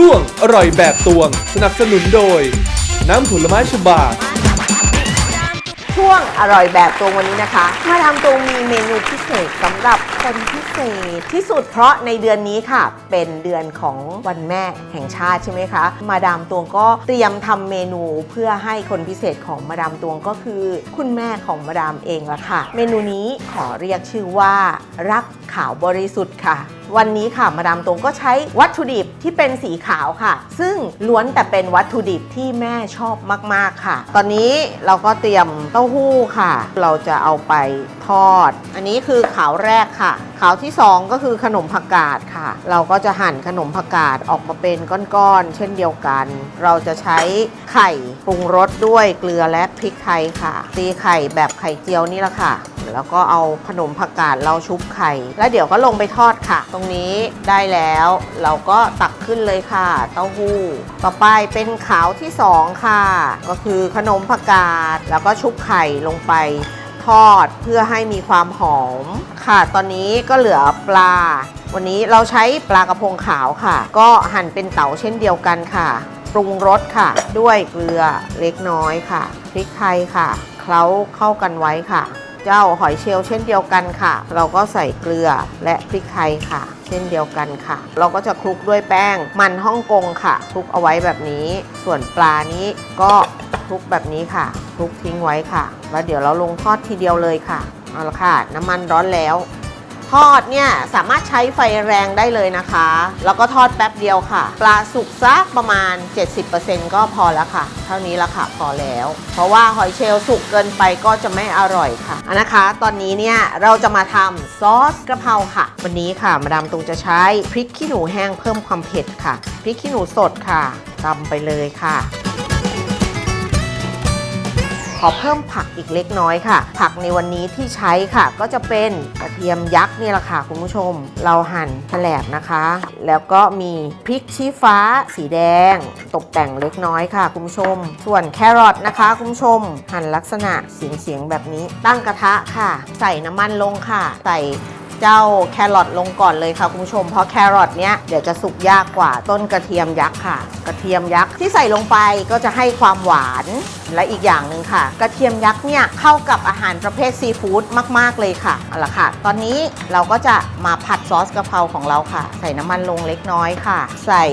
ช่วงอร่อยแบบตวง สนับสนุนโดย น้ำผลไม้ฉบา ช่วงอร่อยแบบตรงวันนี้นะคะมาดามตรงมีเมนูพิเศษสำหรับคนพิเศษที่สุดเพราะในเดือนนี้ค่ะ เป็นเดือนของวันแม่แห่งชาติใช่ไหมคะ มาดามตวงก็เตรียมทำเมนูเพื่อให้คนพิเศษของมาดามตวงก็คือ คุณแม่ของมาดามเองละค่ะ เมนูนี้ขอเรียกชื่อว่า รักขาวบริสุทธิ์ค่ะ วันนี้ค่ะมาดามตรงก็ใช้วัตถุดิบที่เป็นสีขาวค่ะ ซึ่งล้วนแต่เป็นวัตถุดิบที่แม่ชอบมาก ๆค่ะ ตอนนี้เราก็เตรียมเต้าหู้ค่ะ เราจะเอาไป ทอด อันนี้คือขาวแรกค่ะ ขาวที่สองก็คือขนมผักกาดค่ะ เราก็จะหั่นขนมผักกาดออกมาเป็นก้อนๆ เช่นเดียวกัน เราจะใช้ไข่ปรุงรสด้วยเกลือและพริกไทยค่ะ ตีไข่แบบไข่เจียวนี่แหละค่ะ แล้วก็เอาขนมผักกาดเราชุบไข่ แล้วเดี๋ยวก็ลงไปทอดค่ะ ตรงนี้ได้แล้ว เราก็ตักขึ้นเลยค่ะ เต้าหู้ ต่อไปเป็นขาวที่สองค่ะ ก็คือขนมผักกาดแล้วก็ชุบไข่ลงไป ทอดเพื่อให้มีความหอมค่ะ ตอนนี้ก็เหลือปลา วันนี้เราใช้ปลากระพงขาวค่ะ ก็หั่นเป็นเต๋าเช่นเดียวกันค่ะ ปรุงรสค่ะ ด้วยเกลือเล็กน้อยค่ะพริกไทยค่ะเคล้าเข้ากันไว้ค่ะ เจ้าหอยเชลล์เช่นเดียวกันค่ะ เราก็ใส่เกลือและพริกไทยค่ะ เช่นเดียวกันค่ะ เราก็จะคลุกด้วยแป้งมันฮ่องกงค่ะคลุกเอาไว้แบบนี้ ส่วนปลานี้ก็คลุกแบบนี้ค่ะ ลุกทิ้งไว้ค่ะ แล้วเดี๋ยวเราลงทอดทีเดียวเลยค่ะ เอาละค่ะ น้ำมันร้อนแล้ว ทอดเนี่ยสามารถใช้ไฟแรงได้เลยนะคะ แล้วก็ทอดแป๊บเดียวค่ะ ปลาสุกสักประมาณ 70%ก็พอแล้วค่ะ เท่านี้ละค่ะพอแล้ว เพราะว่าหอยเชลล์สุกเกินไปก็จะไม่อร่อยค่ะอันนะคะ ตอนนี้เนี่ยเราจะมาทำซอสกระเพราค่ะ วันนี้ค่ะมาดามตรงจะใช้พริกขี้หนูแห้งเพิ่มความเผ็ดค่ะ พริกขี้หนูสดค่ะตำไปเลยค่ะ ขอเพิ่มผักอีกเล็กน้อยค่ะ ผักในวันนี้ที่ใช้ค่ะ ก็จะเป็นกระเทียมยักษ์นี่แหละค่ะคุณผู้ชม เราหั่นแฉลบนะคะ แล้วก็มีพริกชี้ฟ้าสีแดง ตกแต่งเล็กน้อยค่ะคุณผู้ชม ส่วนแครอทนะคะคุณผู้ชม หั่นลักษณะเสียงๆแบบนี้ตั้งกระทะค่ะ ใส่น้ำมันลงค่ะ ใส่ เจ้าแครอทลงก่อนเลยค่ะคุณผู้ชม เพราะแครอทเนี้ยเดี๋ยวจะสุกยากกว่าต้นกระเทียมยักษ์ค่ะ กระเทียมยักษ์ที่ใส่ลงไปก็จะให้ความหวานและอีกอย่างหนึ่งค่ะ กระเทียมยักษ์เนี่ยเข้ากับอาหารประเภทซีฟู้ดมาก ๆ เลยค่ะเอาละค่ะ ตอนนี้เราก็จะมาผัดซอสกะเพราของเราค่ะ ใส่น้ำมันลงเล็กน้อยค่ะ ใส่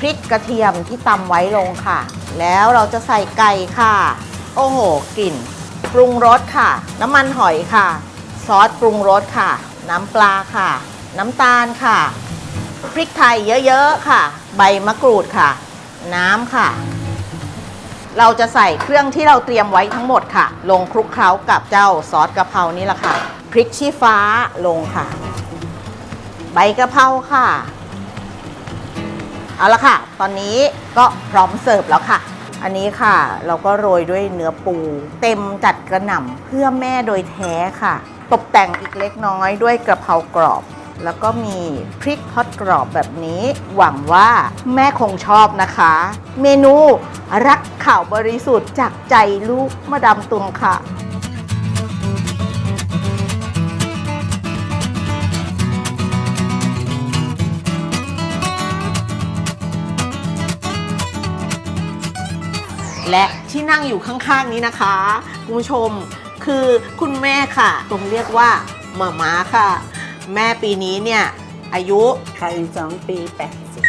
พริกกระเทียมที่ตำไว้ลงค่ะ แล้วเราจะใส่ไก่ค่ะ โอ้โหกลิ่นปรุงรสค่ะ น้ำมันหอยค่ะ ซอสปรุงรสค่ะ น้ำปลาค่ะ น้ำตาลค่ะ พริกไทยเยอะๆค่ะ ใบมะกรูดค่ะ น้ำค่ะ เราจะใส่เครื่องที่เราเตรียมไว้ทั้งหมดค่ะ ลงคลุกเคล้ากับเจ้าซอสกะเพรานี่แหละค่ะ พริกชี้ฟ้าลงค่ะ ใบกะเพราค่ะ เอาละค่ะ ตอนนี้ก็พร้อมเสิร์ฟแล้วค่ะอันนี้ค่ะ เราก็โรยด้วยเนื้อปู เต็มจัดกระหน่ำเพื่อแม่โดยแท้ค่ะ ตกแต่งอีกเล็กน้อยด้วยกระเพรากรอบ แล้วก็มีพริกทอดกรอบแบบนี้ หวังว่าแม่คงชอบนะคะ เมนูรักข่าวบริสุทธิ์จากใจลูกมาดามตุมค่ะและที่นั่งอยู่ข้างๆนี้นะคะ คุณผู้ชม คือคุณแม่ค่ะตรงเรียกว่าหมาม้าค่ะ แม่ปีนี้เนี่ย อายุ ใครสองปีแปดสิบ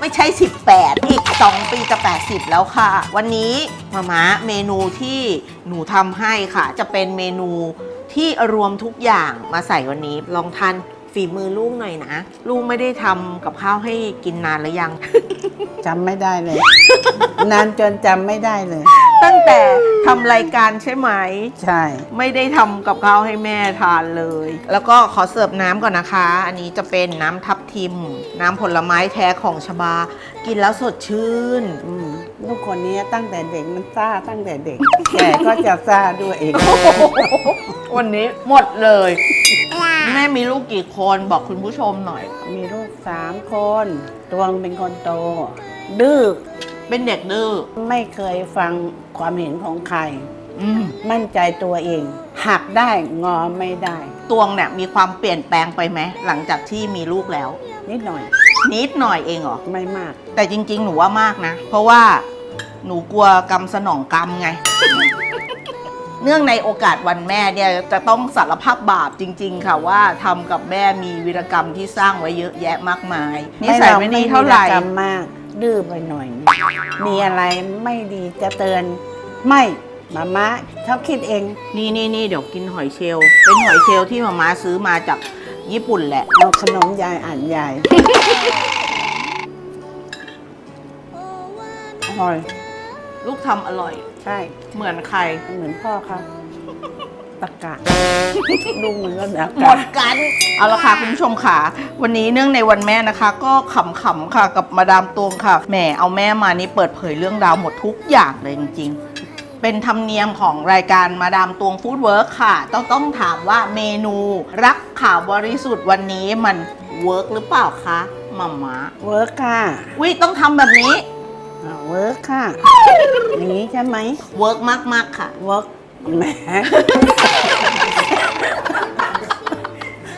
ไม่ใช่ 18 อีก 2 ปีจะ 80 แล้วค่ะ วันนี้มาม้าเมนูที่หนูทำให้ค่ะ จะเป็นเมนูที่รวมทุกอย่างมาใส่วันนี้ ลองทานฝีมือลูกหน่อยนะ ลูกไม่ได้ทำกับข้าวให้กินนานหรือยัง จำไม่ได้เลย นานจนจำไม่ได้เลย ตั้งแต่ทำรายการใช่ไหม ใช่ ไม่ได้ทำกับข้าวให้แม่ทานเลย แล้วก็ขอเสิร์ฟน้ำก่อนนะคะ อันนี้จะเป็นน้ำทับทิม น้ำผลไม้แท้ของชบา กินแล้วสดชื่น อืมลูกคนนี้ตั้งแต่เด็กมันซ่าตั้งแต่เด็กแก่ก็จะซ่าด้วยเอง วันนี้หมดเลย แม่มีลูกกี่คนบอกคุณผู้ชมหน่อย มีลูกสามคน ตวงเป็นคนโต ดื้อ เป็นเด็กดื้อไม่เคยฟังความเห็นของใคร อืมมั่นใจตัวเอง หักได้งอไม่ได้ ตวงเนี่ยมีความเปลี่ยนแปลงไปไหมหลังจากที่มีลูกแล้ว นิดหน่อย นิดหน่อยเองเหรอ ไม่มาก แต่จริง ๆ หนูว่ามากนะ เพราะว่าหนูกลัวกรรมสนองกรรมไง เนื่องในโอกาสวันแม่เนี่ยจะต้องสารภาพบาปจริง ๆ ค่ะว่าทำกับแม่มีวีรกรรมที่สร้างไว้เยอะแยะมากมายนิสัยไม่ดีเท่าไหร่ ม่กรรมมาก ดื้อไปหน่อย มีอะไรไม่ดีจะเตือน ไม่มาม่าชอบคิดเอง นี่นี่นี่เดี๋ยวกินหอยเชลล์เป็นหอยเชลล์ที่มาม่าซื้อมาจากญี่ปุ่นแหละ เอาขนมยายอ่านยายอร่อย ลูกทำอร่อย ใช่ เหมือนใคร เหมือนพ่อครับ ตะกะลุงเหมือนกันตะหมกะดกัน เอาละค่ะคุณผู้ชมค่ะ วันนี้เนื่องในวันแม่นะคะ ก็ขำๆค่ะกับมาดามตวงค่ะ แหมเอาแม่มานี่เปิดเผยเรื่องราวหมดทุกอย่างเลยจริงๆ เป็นธรรมเนียมของรายการมาดามตวงฟู้ดเวิร์คค่ะ ต้องต้องถามว่าเมนูรักข่าวบริสุทธิ์วันนี้มันเวิร์กหรือเปล่าคะมาม่าเวิร์กค่ะวิต้องทำแบบนี้ อ่าเวิร์กค่ะอย่างนี้ใช่ไหมเวิร์กมากๆค่ะ เวิร์ก แหม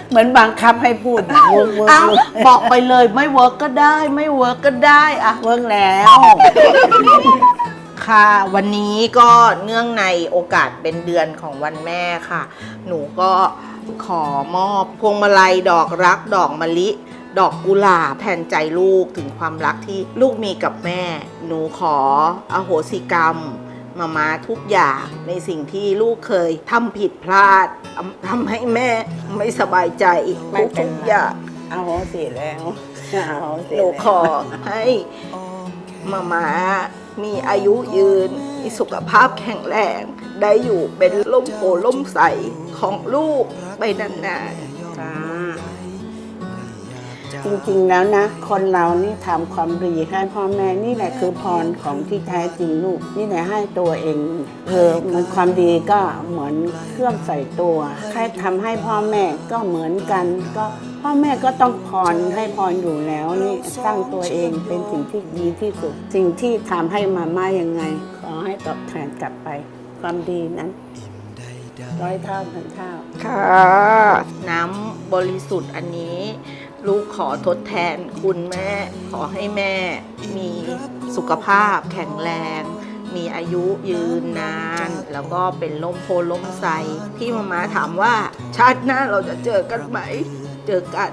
เหมือนบังคับให้พูดเวิร์กเวิร์กอ้าวบอกไปเลยไม่เวิร์กก็ได้ไม่เวิร์กก็ได้อะเวิร์กแล้ว ค่ะ วันนี้ก็เนื่องในโอกาสเป็นเดือนของวันแม่ค่ะ หนูก็ขอมอบพวงมาลัยดอกรักดอกมะลิ ดอกกุหลาบแทนใจลูกถึงความรักที่ลูกมีกับแม่ หนูขออโหสิกรรม มามาทุกอย่างในสิ่งที่ลูกเคยทำผิดพลาดทำทำให้แม่ไม่สบายใจไม่เป็นทุกไรๆอย่างเอาเสียแล้วเอาเสียหนูแล้วขอให้มามามีอายุยืน มีสุขภาพแข็งแรง ได้อยู่เป็นล่มโพล่มใสของลูกไปนานจ้า จริงๆแล้วนะ คนเรานี่ทำความดีให้พ่อแม่นี่แหละคือพรของที่แท้จริงลูก นี่แหละให้ตัวเองเออมันความดีก็เหมือนเครื่องใส่ตัวใครทำให้พ่อแม่ก็เหมือนกัน ก็พ่อแม่ก็ต้องพรให้พรอยู่แล้วนี่สร้างตัวเองเป็นสิ่งที่ดีที่สุด สิ่งที่ทำให้มาม่ายังไง ขอให้ตอบแทนกลับไป ความดีนั้นร้อยเท่าพันเท่าๆค่ะ น้ำบริสุทธิ์อันนี้ ลูกขอทดแทนคุณแม่ ขอให้แม่มีสุขภาพแข็งแรง มีอายุยืนนาน แล้วก็เป็นล่มโพล่มใสที่มามาถามว่า ชาติหน้าเราจะเจอกันไหม เจอกัน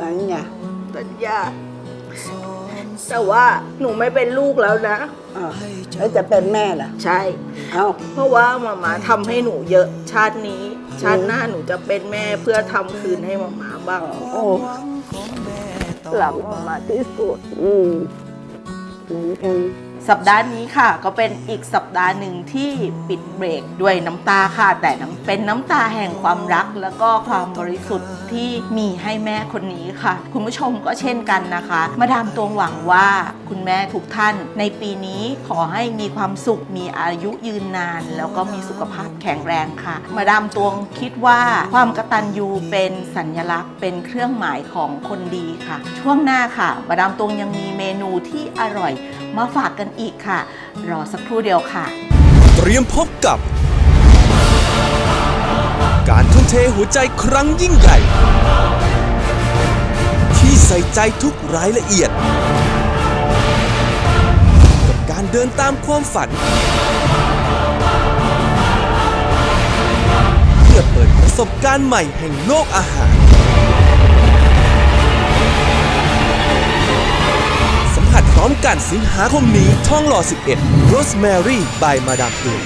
นั้นไงสัญญาแต่ว่าหนูไม่เป็นลูกแล้วนะอ้าวแล้วจะเป็นแม่ล่ะ ใช่ เอ้าเพราะว่ามาม่าทำให้หนูเยอะชาตินี้ ชาติหน้าหนูจะเป็นแม่เพื่อทำคืนให้มาม่าบ้างโอ้หลับมาม่าที่สุด อืมเหมือนกัน สัปดาห์นี้ค่ะ ก็เป็นอีกสัปดาห์หนึ่งที่ปิดเบรกด้วยน้ำตาค่ะ แต่น้ำเป็นน้ำตาแห่งความรัก แล้วก็ความบริสุทธิ์ที่มีให้แม่คนนี้ค่ะ คุณผู้ชมก็เช่นกันนะคะ มาดามตวงหวังว่าคุณแม่ทุกท่าน ในปีนี้ขอให้มีความสุขมีอายุยืนนาน แล้วก็มีสุขภาพแข็งแรงค่ะ มาดามตวงคิดว่าความกตัญญูเป็นสัญลักษณ์ เป็นเครื่องหมายของคนดีค่ะ ช่วงหน้าค่ะ มาดามตวงยังมีเมนูที่อร่อย มาฝากกันอีกค่ะ รอสักครู่เดียวค่ะ เตรียมพบกับ การทุ่มเทหัวใจครั้งยิ่งใหญ่ ที่ใส่ใจทุกรายละเอียด กับการเดินตามความฝัน เพื่อเปิดประสบการณ์ใหม่แห่งโลกอาหาร พร้อมกันสิงหาคมนี้ท่องหล่อ 11 Rosemary by มาดามตูน